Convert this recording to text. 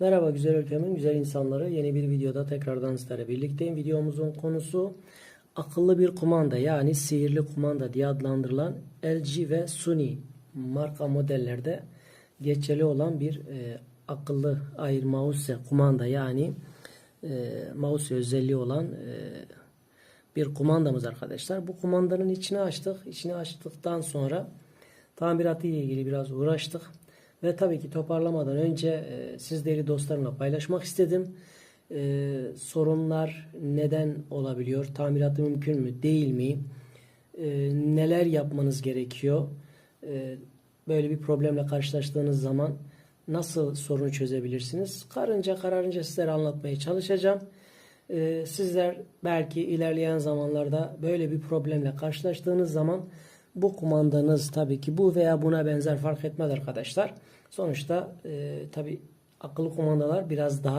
Merhaba güzel ülkemin güzel insanları. Yeni bir videoda tekrardan sizlerle birlikteyim. Videomuzun konusu akıllı bir kumanda yani sihirli kumanda diye adlandırılan LG ve Sony marka modellerde geçerli olan bir e, akıllı air mouse kumanda yani e, mouse özelliği olan e, bir kumandamız arkadaşlar. Bu kumandanın içini açtık. İçini açtıktan sonra tamiratı ile ilgili biraz uğraştık. Ve tabii ki toparlamadan önce e, siz değerli dostlarımla paylaşmak istedim. E, sorunlar neden olabiliyor? Tamiratı mümkün mü? Değil mi? E, neler yapmanız gerekiyor? E, böyle bir problemle karşılaştığınız zaman nasıl sorunu çözebilirsiniz? Karınca kararınca sizlere anlatmaya çalışacağım. Ee, sizler belki ilerleyen zamanlarda böyle bir problemle karşılaştığınız zaman bu kumandanız tabii ki bu veya buna benzer fark etmez arkadaşlar. Sonuçta e, tabii akıllı kumandalar biraz daha